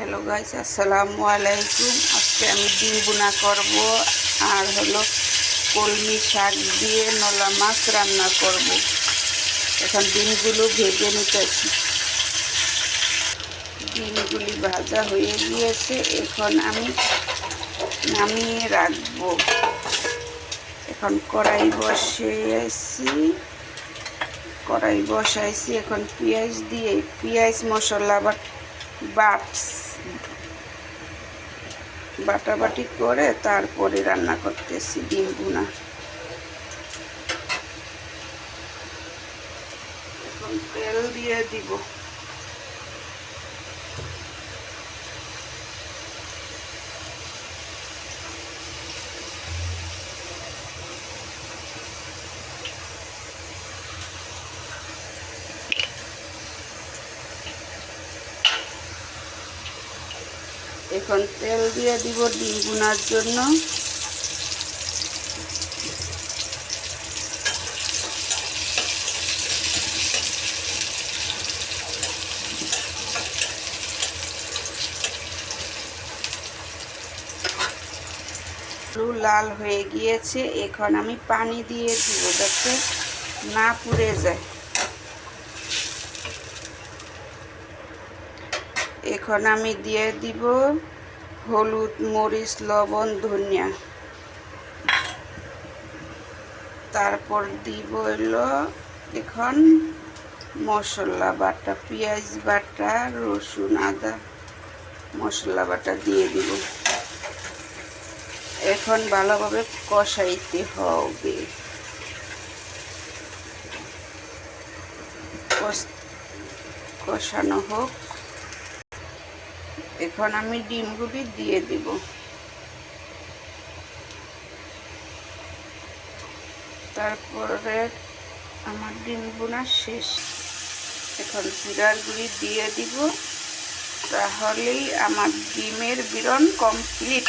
Hello guys আসসালামু আলাইকুম আজকে আমি ডিম বুনা করব আর হলো কলমি শাক দিয়ে নলা মাছ রান্না করব। এখন ডিমগুলো ভেজে নিতেছি। ডিমগুলি ভাজা হয়ে গিয়েছে। এখন আমি নামিয়ে রাখব। এখন কড়াই বসিয়েছি। কড়াই বসাইছি। এখন পেঁয়াজ দিয়ে, পেঁয়াজ মশলা বাট বাট বাটাবাটি করে তারপরে রান্না করতেছি ডিম ভুনা। এখন তেল দিয়ে দিব। এখন তেল দিয়ে দিব ডিম ভুনার জন্য। লাল হয়ে গিয়েছে, এখন আমি পানি দিয়ে দিব যাতে না পুড়ে যায়। এখন আমি দিয়ে দিব হলুদ, মরিচ, লবণ, ধনিয়া। তারপর দিব হলো এখন মশলা বাটা, পেঁয়াজ বাটা, রসুন, আদা মশলা বাটা দিয়ে দিব। এখন ভালোভাবে কষাইতে হবে। কষ- কষানো হোক। এখন আমি ডিমগুলি দিয়ে দিব। তারপরে আমার ডিম বোনা শেষ। এখন জিরার দিয়ে দিব। তাহলেই আমার ডিমের বিরন কমপ্লিট।